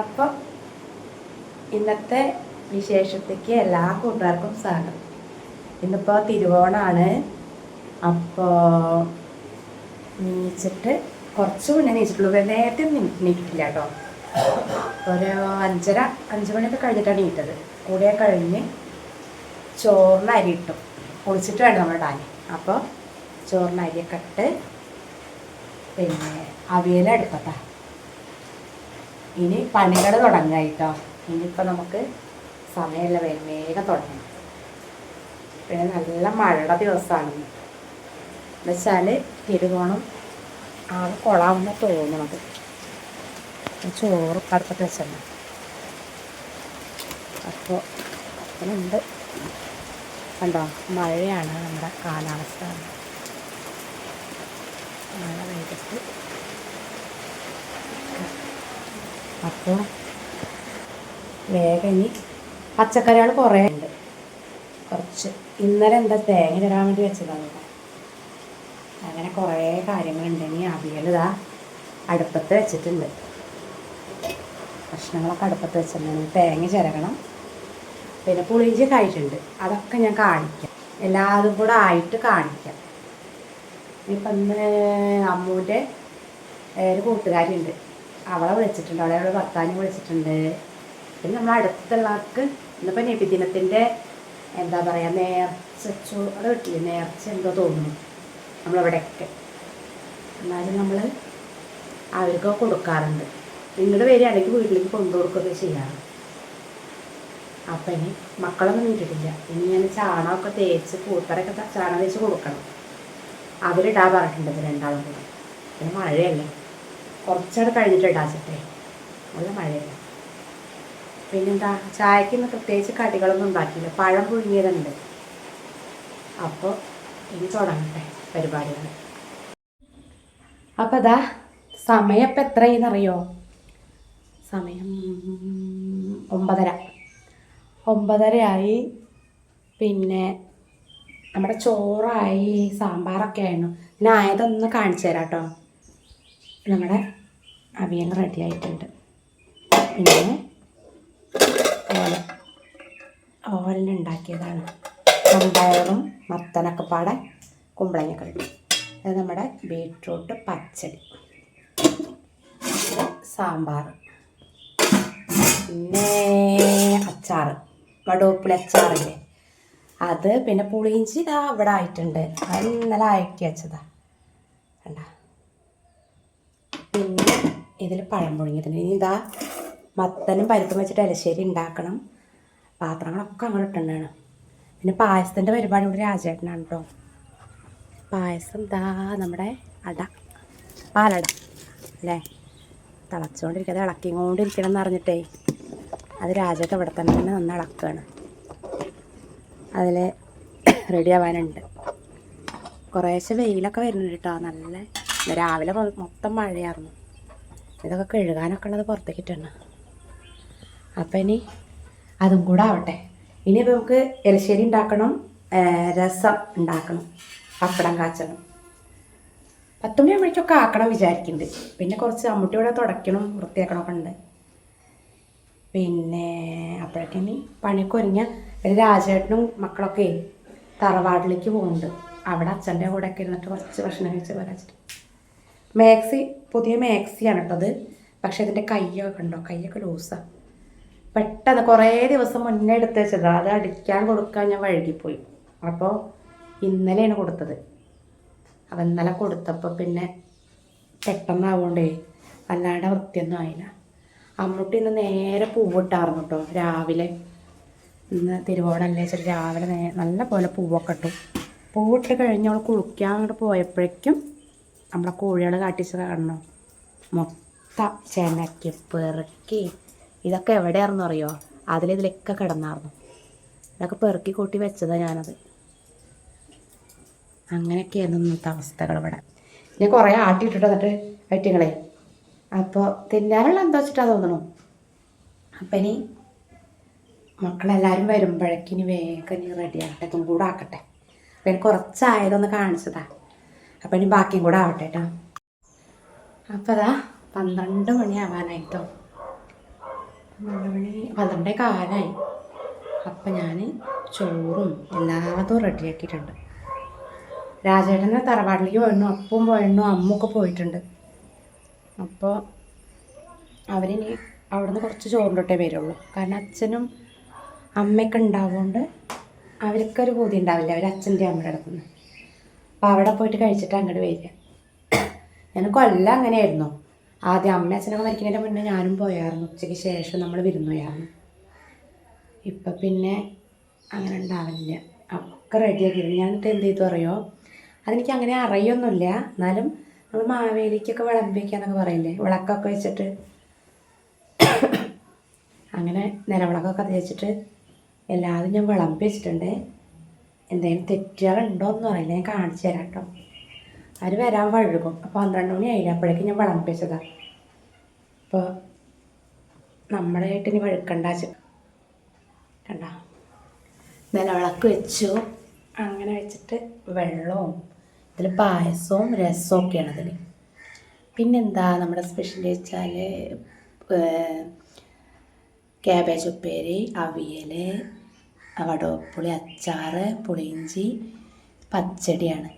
അപ്പോൾ ഇന്നത്തെ വിശേഷത്തേക്ക് എല്ലാ കൂട്ടുകാർക്കും സ്വാഗതം. ഇന്നിപ്പോൾ തിരുവോണാണ്. അപ്പോൾ നീച്ചിട്ട് കുറച്ചു മുന്നേ നീച്ചിട്ടുള്ളൂ. നേരത്തെ നീക്കിട്ടില്ല കേട്ടോ. ഒരു അഞ്ചര അഞ്ച് മണിയൊക്കെ കഴിഞ്ഞിട്ടാണ് നീട്ടത്. കൂടെ കഴിഞ്ഞ് ചോറിന് അരി ഇട്ടു. കുളിച്ചിട്ട് വേണം നമ്മൾ ഇടാൻ അപ്പോൾ ചോറിന് അരിയൊക്കെ ഇട്ട് പിന്നെ അവിയൽ അടുപ്പത്താ. ഇനി പണികൾ തുടങ്ങായിട്ടോ. ഇനിയിപ്പോൾ നമുക്ക് സമയമല്ല വേഗം തുടങ്ങണം പിന്നെ നല്ല മഴയുടെ ദിവസമാണ്. എന്നുവെച്ചാൽ തിരുവോണം ആകെ കൊളാവുന്ന തോന്നണത്. ചോറ് അടുപ്പത്ത് വെച്ചാൽ അപ്പോൾ ഉണ്ട് കണ്ടോ മഴയാണ് നമ്മുടെ കാലാവസ്ഥ. മഴ പെയ്തിട്ട് അപ്പോൾ വേഗം ഇനി പച്ചക്കറികൾ കുറേ ഉണ്ട്. കുറച്ച് ഇന്നലെ എന്താ തേങ്ങ തരാൻ വേണ്ടി വെച്ചതാണ് അങ്ങനെ കുറേ കാര്യങ്ങളുണ്ട്. ഇനി അവിയൽ ഇതാ അടുപ്പത്ത് വെച്ചിട്ടുണ്ട്. ഭക്ഷണങ്ങളൊക്കെ അടുപ്പത്ത് വെച്ചിട്ടുണ്ട്. തേങ്ങ ചിരകണം. പിന്നെ പുളിഞ്ചി കഴിച്ചിട്ടുണ്ട് അതൊക്കെ ഞാൻ കാണിക്കാം. എല്ലാതും കൂടെ ആയിട്ട് കാണിക്കാം. ഇപ്പം ഇന്ന് അമ്മൂന്റെ ഒരു കൂട്ടുകാരിയുണ്ട്. അവളെ വിളിച്ചിട്ടുണ്ട് അവളെ അവളെ ഭർത്താവിനെ വിളിച്ചിട്ടുണ്ട്. പിന്നെ നമ്മൾ അടുത്തുള്ളവർക്ക് ഇന്നിപ്പോൾ നബിദിനത്തിന്റെ എന്താ പറയുക നേർച്ച ചോറ് കിട്ടില്ല? നേർച്ച എന്തോ തോന്നുന്നു നമ്മളിവിടെയൊക്കെ. എന്നാലും നമ്മൾ അവർക്കൊക്കെ കൊടുക്കാറുണ്ട്. നിങ്ങളുടെ വരികയാണെങ്കിൽ വീട്ടിലേക്ക് കൊണ്ടു കൊടുക്കുകയൊക്കെ ചെയ്യാറ്. അപ്പം ഇനി മക്കളൊന്നും നീട്ടിട്ടില്ല ഇനി ഞാൻ ചാണകമൊക്കെ തേച്ച് പൂത്തറയൊക്കെ ചാണകം തേച്ച് കൊടുക്കണം. അവരിടാൻ പറഞ്ഞിട്ടുണ്ട് രണ്ടാളും കൂടെ. പിന്നെ മഴയല്ലേ? കുറച്ചവിടെ കഴിഞ്ഞിട്ട് ഇടാച്ചിട്ടേ നല്ല മഴയല്ല? പിന്നെന്താ? ചായക്ക് ഇന്ന് പ്രത്യേകിച്ച് കടികളൊന്നും ഉണ്ടാക്കിയില്ല. പഴം പുഴുങ്ങിയതുണ്ട് അപ്പോൾ ഇനി തുടങ്ങട്ടെ പരിപാടികൾ അപ്പം അതാ സമയം ഇപ്പം എത്രയെന്നറിയോ സമയം ഒമ്പതര. ഒമ്പതരയായി. പിന്നെ നമ്മുടെ ചോറായി സാമ്പാറൊക്കെ ആയിരുന്നു. ഞാൻ ആയതൊന്ന് കാണിച്ചു തരാം കേട്ടോ നമ്മുടെ അവിയൽ റെഡി ആയിട്ടുണ്ട്. പിന്നെ ഓല ഓലിനുണ്ടാക്കിയതാണ് കുമ്പയറും മത്തനൊക്കെ പാടെ കുമ്പളങ്ങ ഇട്ടു. അത് നമ്മുടെ ബീട്രൂട്ട് പച്ചടി. സാമ്പാർ. പിന്നെ അച്ചാർ. വടുവപ്പുളി അച്ചാറില്ലേ? അത് പിന്നെ പുളിയിഞ്ചി ഇതാ ഇവിടെ ആയിട്ടുണ്ട്. അത് ഇന്നലെ ആക്കി വെച്ചതാ. കണ്ട? ഇതിൽ പഴം പുഴുങ്ങിയതിന്. ഇനി ഇതാ മത്തനും പരിപ്പും വെച്ചിട്ട് എലശ്ശേരി ഉണ്ടാക്കണം. പാത്രങ്ങളൊക്കെ അങ്ങോട്ട് ഇട്ടുണ്ടാണ് പിന്നെ പായസത്തിന്റെ പരിപാടി ഇവിടെ രാജേട്ടനാണ് കേട്ടോ പായസം ദാ നമ്മുടെ അട. പാലട. അല്ലേ? തിളച്ചുകൊണ്ടിരിക്കാതെ ഇളക്കിക്കൊണ്ടിരിക്കണം എന്ന് അറിഞ്ഞിട്ടേ അത് രാജേട്ടൻ ഇവിടെ തന്നെ തന്നെ നന്ന് ഇളക്കുകയാണ്. അതിൽ റെഡി ആവാനുണ്ട്. കുറേശ്ശെ വെയിലൊക്കെ വരുന്നുണ്ട് കേട്ടോ നല്ല രാവിലെ മൊത്തം മഴയായിരുന്നു. ഇതൊക്കെ കഴുകാനൊക്കെ ഉള്ളത് പുറത്തേക്ക് ഇട്ടുണ്ട് അപ്പം ഇനി അതും കൂടെ ആവട്ടെ. ഇനി നമുക്ക് എലശ്ശേരി ഉണ്ടാക്കണം രസം ഉണ്ടാക്കണം പപ്പടം കാച്ചണം. പത്ത് മണിയാകുമ്പോഴേക്കൊക്കെ ആക്കണം വിചാരിക്കുന്നുണ്ട് പിന്നെ കുറച്ച് അമ്മൂട്ടി ഇവിടെ തുടയ്ക്കണം വൃത്തിയാക്കണമൊക്കെ ഉണ്ട്. പിന്നെ അപ്പോഴേക്കും ഇനി പണിയൊക്കെ ഒരുങ്ങിയ ഒരു രാജേട്ടനും മക്കളൊക്കെ തറവാട്ടിലേക്ക് പോകുന്നുണ്ട്. അവിടെ അച്ഛന്റെ കൂടെയൊക്കെ ഇരുന്നിട്ട് കുറച്ച് ഭക്ഷണം കഴിച്ച് വരാച്ചിട്ട്. മാക്സി പുതിയ മാക്സിയാണ് കേട്ടോ അത് പക്ഷേ അതിന്റെ കയ്യൊക്കെ ഉണ്ടോ കയ്യൊക്കെ ലൂസാണ് പെട്ടെന്ന് കുറേ ദിവസം മുന്നേ എടുത്ത് വെച്ചതാണ് അത് അടിക്കാൻ കൊടുക്കാൻ ഞാൻ വഴുകിപ്പോയി. അപ്പോൾ ഇന്നലെയാണ് കൊടുത്തത്. അപ്പം ഇന്നലെ കൊടുത്തപ്പോൾ പിന്നെ പെട്ടെന്നാവുകൊണ്ടേ അല്ലാണ്ട് വൃത്തിയൊന്നും ആയില്ല. അമ്മൂട്ടി ഇന്ന് നേരെ പൂവിട്ടായിരുന്നു കേട്ടോ രാവിലെ ഇന്ന് തിരുവോണമല്ലേ വെച്ചിട്ട് രാവിലെ നല്ല പോലെ പൂവൊക്കെ ഇട്ടു. പൂവിട്ട് കഴിഞ്ഞ് അവൾ കുളിക്കാൻ അങ്ങോട്ട് പോയപ്പോഴേക്കും നമ്മളെ കോഴികൾ കാട്ടിച്ച് കാണണം. മൊത്തം ചെനക്കി പെറുക്കി. ഇതൊക്കെ എവിടെയായിരുന്നു അറിയോ? അതിലിതിലൊക്കെ കിടന്നായിരുന്നു ഇതൊക്കെ പെറുക്കി കൂട്ടി വെച്ചതാണ് ഞാനത്. അങ്ങനെയൊക്കെയായിരുന്നു ഇന്നത്തെ അവസ്ഥകൾ ഇവിടെ. ഞാൻ കുറേ ആട്ടിയിട്ടിട്ട് എന്നിട്ട് ഐറ്റങ്ങളെ അപ്പോൾ തിന്നാനുള്ള എന്താ വെച്ചിട്ടാ തോന്നണു. അപ്പം ഇനി മക്കളെല്ലാവരും വരുമ്പോഴേക്കിനി വേഗം ഇനി റെഡി ആക്കട്ടെ ഇതും കൂടെ ആക്കട്ടെ. അപ്പം എനിക്ക് കുറച്ചായതൊന്ന് കാണിച്ചതാ. അപ്പം ഇനി ബാക്കിയും കൂടെ ആവട്ടെ കേട്ടോ അപ്പോൾ അതാ പന്ത്രണ്ട് മണിയാവാനായിട്ടോ. പന്ത്രണ്ട് മണി പന്ത്രണ്ടേ കാലായി അപ്പം ഞാൻ ചോറും എല്ലാതും റെഡിയാക്കിയിട്ടുണ്ട്. രാജേട്ടനെ തറവാട്ടിലേക്ക് പോയിരുന്നു അപ്പും പോയിരുന്നു അമ്മൊക്കെ പോയിട്ടുണ്ട്. അപ്പോൾ അവരിനി അവിടുന്ന് കുറച്ച് ചോറിന്റെ വരുള്ളൂ. കാരണം അച്ഛനും അമ്മയൊക്കെ ഉണ്ടാവുകൊണ്ട് അവർക്കൊരു ബോധ്യം ഉണ്ടാവില്ല അവർ അച്ഛന്റെ അമ്മയുടെ അടുത്തുനിന്ന്. അപ്പോൾ അവിടെ പോയിട്ട് കഴിച്ചിട്ട് അങ്ങോട്ട് വരിക. ഞാൻ കൊല്ലം അങ്ങനെയായിരുന്നു. ആദ്യം അമ്മ അച്ഛനൊക്കെ മരിക്കുന്നതിന്റെ മുന്നേ ഞാനും പോയായിരുന്നു. ഉച്ചയ്ക്ക് ശേഷം നമ്മൾ വിരുന്ന് പോയായിരുന്നു ഇപ്പം പിന്നെ അങ്ങനെ ഉണ്ടാവില്ല. ഒക്കെ റെഡിയാക്കിയിരുന്നു ഞാൻ എന്നിട്ട് എന്ത് ചെയ്തു അറിയോ? അതെനിക്ക് അങ്ങനെ അറിയൊന്നുമില്ല. എന്നാലും നമ്മൾ മാവേലിക്കൊക്കെ വിളമ്പിക്കുക എന്നൊക്കെ പറയില്ലേ? വിളക്കൊക്കെ വെച്ചിട്ട് അങ്ങനെ നിലവിളക്കൊക്കെ വെച്ചിട്ട് എല്ലാതും ഞാൻ വിളമ്പി വെച്ചിട്ടുണ്ട്. എന്തെങ്കിലും തെറ്റുകളുണ്ടോ എന്ന് അറിയില്ല ഞാൻ കാണിച്ചു തരാം കേട്ടോ. അവർ വരാൻ വഴുകും. അപ്പോൾ പന്ത്രണ്ട് മണി ആയില്ല? അപ്പോഴേക്കും ഞാൻ വിളമ്പിച്ചതാണ് അപ്പോൾ നമ്മുടെ ഇനി വഴുക്കണ്ട കണ്ട? നിലവിളക്ക് വെച്ചു. അങ്ങനെ വെച്ചിട്ട് വെള്ളവും ഇതിൽ പായസവും രസവും ഒക്കെയാണ് ഇതിൽ പിന്നെന്താ നമ്മുടെ സ്പെഷ്യൽ വെച്ചാൽ ക്യാബേജ് ഉപ്പേരി അവിയൽ വടവപ്പുളി അച്ചാർ പുളിയിഞ്ചി പച്ചടിയാണ്.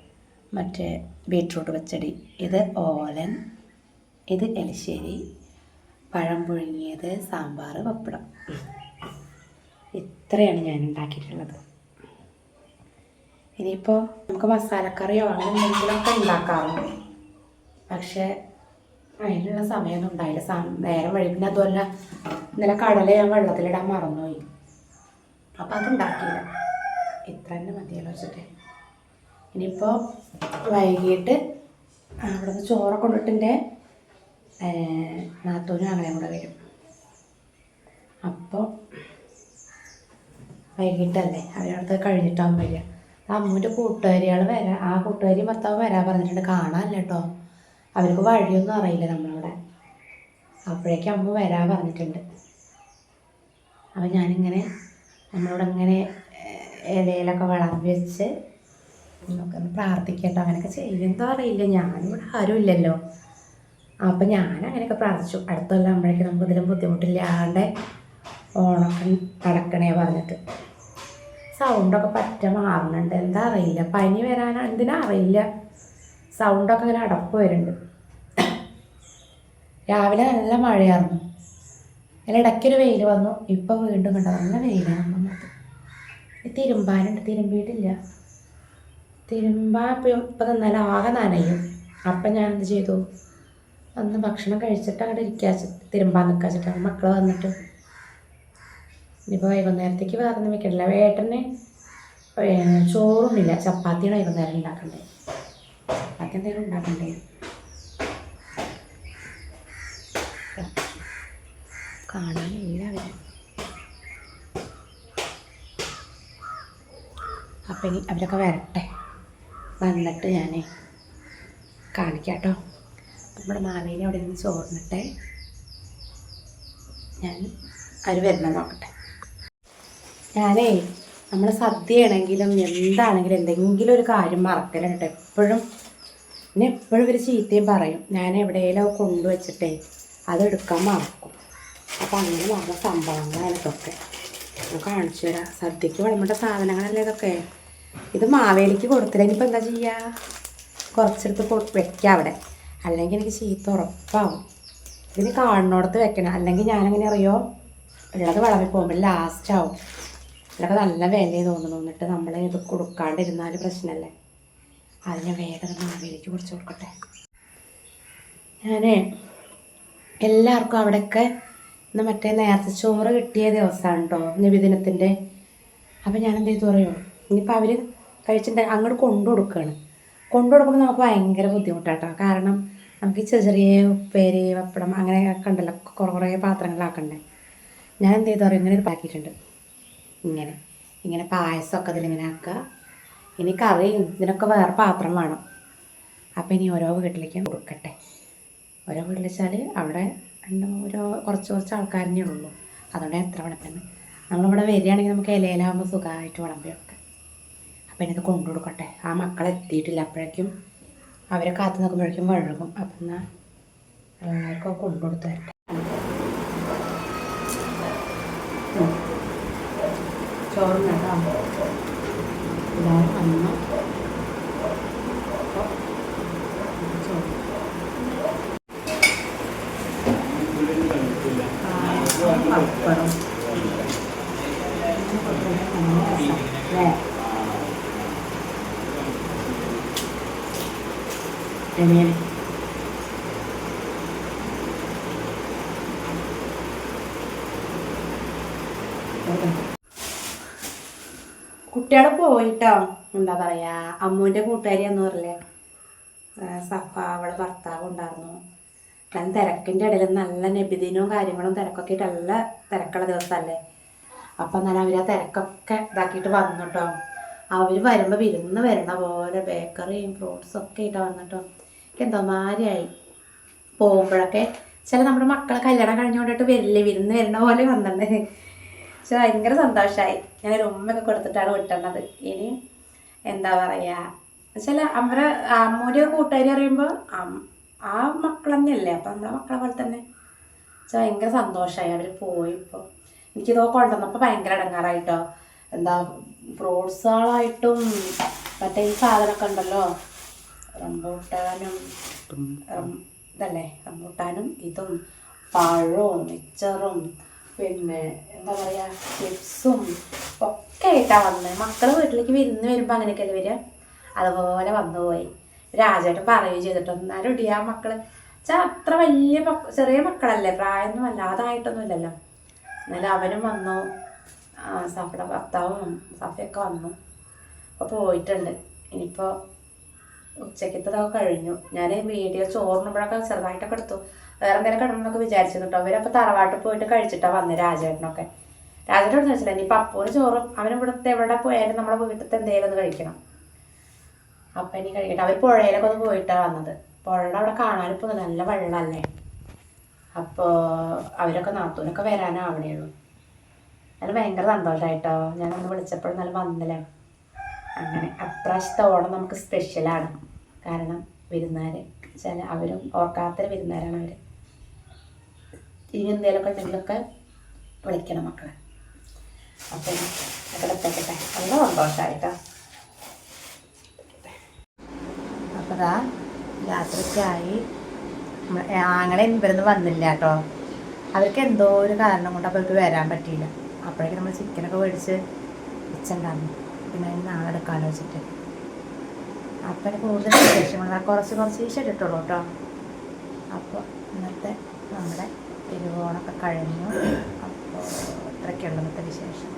മറ്റേ ബീട്രൂട്ട് പച്ചടി. ഇത് ഓലൻ ഇത് എലിശ്ശേരി പഴം പുഴുങ്ങിയത് സാമ്പാർ പപ്പടം. ഇത്രയാണ് ഞാൻ ഉണ്ടാക്കിയിട്ടുള്ളത് ഇനിയിപ്പോൾ നമുക്ക് മസാലക്കറിയോ അങ്ങനെ എന്തെങ്കിലുമൊക്കെ ഉണ്ടാക്കാറുണ്ട്. പക്ഷേ അതിനുള്ള സമയമൊന്നും ഉണ്ടായില്ല. നേരം വഴി പിന്നെ അതുമല്ല ഇന്നലെ കടല ഞാൻ വെള്ളത്തിലിടാൻ മറന്നുപോയി. അപ്പോൾ അതുണ്ടാക്കിയില്ല. ഇത്ര തന്നെ മതിയല്ലോ വെച്ചിട്ട് ഇനിയിപ്പോൾ വൈകിട്ട് അവിടെ നിന്ന് ചോറൊക്കെ കൊണ്ടിട്ടിന്റെ നാത്തൂനും അങ്ങനെ കൂടെ വരും. അപ്പോൾ വൈകിട്ടല്ലേ? അവരടുത്ത് കഴിഞ്ഞിട്ടാകും വരിക. അമ്മൂന്റെ കൂട്ടുകാരികൾ വരാം ആ കൂട്ടുകാരി ഭർത്താവ് വരാൻ പറഞ്ഞിട്ടുണ്ട്. കാണാനല്ല കേട്ടോ അവർക്ക് വഴിയൊന്നും അറിയില്ല നമ്മളവിടെ. അപ്പോഴേക്കും അമ്മ വരാൻ പറഞ്ഞിട്ടുണ്ട്. അപ്പം ഞാനിങ്ങനെ നമ്മളോട് അങ്ങനെ ഇലയിലൊക്കെ വളം വെച്ച് നമുക്ക് ഒന്ന് പ്രാർത്ഥിക്കട്ടോ. അങ്ങനെയൊക്കെ ചെയ്യുന്നതോ അറിയില്ല. ഞാനിവിടെ ആരും ഇല്ലല്ലോ. അപ്പം ഞാൻ അങ്ങനെയൊക്കെ പ്രാർത്ഥിച്ചു. അടുത്ത കൊല്ലം നമുക്ക് ഇതിലും ബുദ്ധിമുട്ടില്ലാണ്ട് ഓണൊക്കെ നടക്കണേ പറഞ്ഞിട്ട്. സൗണ്ടൊക്കെ പറ്റ മാറുന്നുണ്ട്. എന്താ അറിയില്ല. പനി വരാനാ എന്തിനാ അറിയില്ല. സൗണ്ടൊക്കെ ഇങ്ങനെ അടപ്പ് വരുന്നുണ്ട്. രാവിലെ നല്ല മഴയായിരുന്നു. അതിൽ ഇടയ്ക്കൊരു വെയിൽ വന്നു. ഇപ്പം വീണ്ടും കണ്ടോ? നല്ല വെയിലാണ് തിരുമ്പാനുണ്ട് തിരുമ്പിയിട്ടില്ല. തിരുമ്പാൻ ഇപ്പം ഇപ്പം തന്നാലും ആകെ നനയും. അപ്പം ഞാൻ എന്ത് ചെയ്തു? അന്ന് ഭക്ഷണം കഴിച്ചിട്ട് അവിടെ ഇരിക്കാച്ച് തിരുമ്പാൻ നിൽക്കാച്ചിട്ടാണ് മക്കൾ വന്നിട്ട് ഇനിയിപ്പോൾ വൈകുന്നേരത്തേക്ക് വേറെ ഒന്നും വെക്കണില്ല വേട്ടന് ചോറൊന്നുമില്ല ചപ്പാത്തിയാണ് വൈകുന്നേരം ഉണ്ടാക്കണ്ടേ. ചപ്പാത്തി എന്തെങ്കിലും ഉണ്ടാക്കണ്ടേ? കാണാനില്ല അവരെ. അപ്പം ഇനി അവരൊക്കെ വരട്ടെ. വന്നിട്ട് ഞാൻ കാണിക്കാം കേട്ടോ നമ്മുടെ മാവേലി അവിടെ നിന്ന് ചോർന്നിട്ടെ ഞാൻ അവർ വരണം നോക്കട്ടെ. ഞാനേ നമ്മൾ സദ്യയാണെങ്കിലും എന്താണെങ്കിലും എന്തെങ്കിലും ഒരു കാര്യം മറക്കലുണ്ട്. എപ്പോഴും എന്നെ എപ്പോഴും ഒരു ചീത്തയും പറയും. ഞാൻ എവിടെയെങ്കിലും കൊണ്ടുവച്ചിട്ടേ അതെടുക്കാൻ മറക്കും. അപ്പം അങ്ങനെ നടന്ന സംഭവങ്ങളാണ് ഇതൊക്കെ. ഞാൻ കാണിച്ചു തരാം. സദ്യക്ക് വിളമ്പേണ്ട സാധനങ്ങളല്ലേ ഇതൊക്കെ? ഇത് മാവേലിക്ക് കൊടുത്തില്ല? ഇനിയിപ്പോൾ എന്താ ചെയ്യുക കുറച്ചെടുത്ത് വെക്കാം അവിടെ. അല്ലെങ്കിൽ എനിക്ക് ചീത്ത ഉറപ്പാവും. ഇതിന് കാണുന്നിടത്ത് വെക്കണം. അല്ലെങ്കിൽ ഞാനെങ്ങനെ അറിയോ? ഉള്ളത് വിളമ്പി പോകുമ്പോൾ ലാസ്റ്റ് ആവും. ഇതിലൊക്കെ നല്ല വില തോന്നുന്നു. എന്നിട്ട് നമ്മൾ ഇത് കൊടുക്കാണ്ടിരുന്നാൽ പ്രശ്നമല്ലേ അതിന് വേഗം മാവേലിക്ക് കുറച്ച് കൊടുക്കട്ടെ. ഞാനേ എല്ലാവർക്കും അവിടെയൊക്കെ ഇന്ന് മറ്റേ നേരത്തെ ചോറ് കിട്ടിയ ദിവസമാണ് കേട്ടോ നിബിദിനത്തിന്റെ അപ്പം ഞാൻ എന്ത് ചെയ്തു പറയോ ഇനിയിപ്പോൾ അവർ കഴിച്ചിട്ട് അങ്ങോട്ട് കൊണ്ടു കൊടുക്കുകയാണ് കൊണ്ടു കൊടുക്കുമ്പോൾ നമുക്ക് ഭയങ്കര ബുദ്ധിമുട്ടാട്ടോ. കാരണം നമുക്ക് ഈ ചെറിയ ഉപ്പേരി പപ്പടം അങ്ങനെയൊക്കെ ഉണ്ടല്ലോ കുറേ കുറേ പാത്രങ്ങളിലാക്കണ്ടേ ഞാൻ എന്ത് ചെയ്തു പറയും ഇങ്ങനെ ഒരു പാക്കിയിട്ടുണ്ട് ഇങ്ങനെ. ഇങ്ങനെ പായസമൊക്കെ അതിലിങ്ങനെ ആക്കുക ഇനി കറിയും ഇതിനൊക്കെ വേറെ പാത്രം വേണം. അപ്പോൾ ഇനി ഓരോ വീട്ടിലേക്കും കൊടുക്കട്ടെ. ഓരോ വീട്ടിൽ വെച്ചാൽ അവിടെ രണ്ട് ഒരു കുറച്ച് കുറച്ച് ആൾക്കാരനെ ഉള്ളൂ. അതുകൊണ്ട് എത്ര വിളമ്പുന്നത് നമ്മളിവിടെ വരികയാണെങ്കിൽ നമുക്ക് ഇലയിലാകുമ്പോൾ സുഖമായിട്ട് വളമ്പി വെക്കാം. അപ്പോൾ എനിക്ക് കൊണ്ടു കൊടുക്കട്ടെ. ആ മക്കളെത്തിയിട്ടില്ല അപ്പോഴേക്കും അവരെ കാത്തു നിൽക്കുമ്പോഴേക്കും വഴുകും അപ്പം എന്നാൽ എല്ലാവർക്കും കൊണ്ടു കൊടുത്തു തരട്ടെ. ചോറുണ്ടാക്കാം എല്ലാവരും പപ്പടം കുട്ടികളെ പോയിട്ടോ? എന്താ പറയാ? അമ്മുവിന്റെ കൂട്ടുകാരി എന്ന് പറയില്ലേ സഫ അവളെ ഭർത്താവ് ഉണ്ടായിരുന്നു. ഞാൻ തിരക്കിന്റെ ഇടയിൽ നല്ല നബിദിനവും കാര്യങ്ങളും തിരക്കൊക്കെ ആയിട്ട് നല്ല തിരക്കുള്ള ദിവസമല്ലേ? അപ്പം എന്നാൽ അവർ ആ തിരക്കൊക്കെ ഇതാക്കിയിട്ട് വന്നു കേട്ടോ അവർ വരുമ്പോൾ വിരുന്ന് വരണ പോലെ ബേക്കറിയും ഫ്രൂട്ട്സും ഒക്കെ ആയിട്ട് വന്നിട്ടോ എനിക്ക് എന്തോ മാരിയായി പോകുമ്പോഴൊക്കെ ചില നമ്മുടെ മക്കളെ കല്യാണം കഴിഞ്ഞുകൊണ്ടിട്ട് വരില്ലേ? വിരുന്ന് വരുന്ന പോലെ വന്നിട്ടുണ്ട്. പക്ഷെ ഭയങ്കര സന്തോഷമായി ഞാൻ ഉമ്മയൊക്കെ കൊടുത്തിട്ടാണ് വിട്ടണത്. ഇനി എന്താ പറയുക ചില അവരെ അമ്മൂന്റെ കൂട്ടുകാരി അറിയുമ്പോൾ ആ മക്കൾ തന്നെയല്ലേ അപ്പം നമ്മളെ മക്കളെ പോലെ തന്നെ. പക്ഷെ ഭയങ്കര സന്തോഷമായി അവർ പോയി ഇപ്പോൾ എനിക്കിതോ കൊണ്ടുവന്നപ്പോൾ ഭയങ്കര ഇടങ്ങാറായിട്ടോ. എന്താ ഫ്രൂട്ട്സുകളായിട്ടും മറ്റേ ഈ സാധനമൊക്കെ ഉണ്ടല്ലോ. റംബൂട്ടാനും ഇതല്ലേ? റംബൂട്ടാനും ഇതും പഴവും മിച്ചറും പിന്നെ എന്താ പറയുക ചിപ്സും ഒക്കെ ആയിട്ടാണ് വന്നത് മക്കൾ വീട്ടിലേക്ക് വിരുന്ന് വരുമ്പോൾ അങ്ങനെയൊക്കെയല്ലേ വരിക? അതുപോലെ വന്നു പോയി രാജേട്ടൻ പറയുകയും ചെയ്തിട്ട് എന്നാലും ഇടിയാ മക്കൾ. വെച്ചാൽ അത്ര വലിയ ചെറിയ മക്കളല്ലേ പ്രായമൊന്നും അല്ലാതായിട്ടൊന്നുമില്ലല്ലോ എന്നാലും അവനും വന്നു. സഫയുടെ ഭർത്താവും സഫയൊക്കെ വന്നു. അപ്പോൾ പോയിട്ടുണ്ട്. ഇനിയിപ്പോൾ ഉച്ചയ്ക്കത്തതൊക്കെ കഴിഞ്ഞു. ഞാൻ വീഡിയോ ചോറിനുമ്പോഴൊക്കെ ചെറുതായിട്ടൊക്കെ എടുത്തു. വേറെ എന്തെങ്കിലും കിടന്നൊക്കെ വിചാരിച്ചു കേട്ടോ അവരപ്പോൾ തറവാട്ടിൽ പോയിട്ട് കഴിച്ചിട്ടാണ് വന്നത് രാജേട്ടനൊക്കെ. രാജേട്ടൻ വെച്ചില്ല ഇനി പപ്പൂന് ചോറും അവനും ഇവിടുത്തെ എവിടെ പോയാലും നമ്മുടെ വീട്ടിലത്തെ എന്തെങ്കിലും ഒന്ന് കഴിക്കണം. അപ്പം ഇനി കഴിക്കട്ടെ അവർ പുഴയിലൊക്കെ ഒന്ന് പോയിട്ടാണ് വന്നത്. പുഴയുടെ അവിടെ കാണാനിപ്പോൾ നല്ല വെള്ളമല്ലേ അപ്പോൾ അവരൊക്കെ നാത്തൂനൊക്കെ അവിടെയുള്ളൂ. അത് ഭയങ്കര സന്തോഷമായിട്ടോ ഞാനൊന്ന് വിളിച്ചപ്പോഴും നല്ല വന്നില്ലേ? അങ്ങനെ അപ്രാവശ്യത്തെ ഓണം നമുക്ക് സ്പെഷ്യലാണ് കാരണം വിരുന്നുകാർ ചില അവരും ഓർക്കാത്തൊരു വിരുന്നുകാരാണ് അവർ ഇനി എന്തെങ്കിലുമൊക്കെ ഉണ്ടെങ്കിലൊക്കെ വിളിക്കണം മക്കളെ. അപ്പം അതൊക്കെ എത്തട്ടെ നല്ല സന്തോഷമായിട്ടോ അപ്പോൾ യാത്രയ്ക്കായി ആങ്ങളെ ഇവരൊന്നും വന്നില്ല കേട്ടോ. അവർക്ക് എന്തോ ഒരു കാരണം കൊണ്ട് അവർക്ക് വരാൻ പറ്റിയില്ല. അപ്പോഴേക്കും നമ്മൾ ചിക്കനൊക്കെ മേടിച്ച് വെച്ചിട്ടുണ്ടായിരുന്നു പിന്നെ അതിന് നാളെ എടുക്കാമല്ലോ വെച്ചിട്ട്. അപ്പം എനിക്ക് കൂടുതൽ വിശേഷങ്ങൾ കുറച്ച് കുറച്ച് ഈശോ ഇട്ടുള്ളൂ കേട്ടോ. അപ്പോൾ ഇന്നത്തെ നമ്മുടെ തിരുവോണമൊക്കെ കഴിഞ്ഞു. അപ്പോൾ ഇത്രയ്ക്കുള്ള ഇന്നത്തെ വിശേഷം.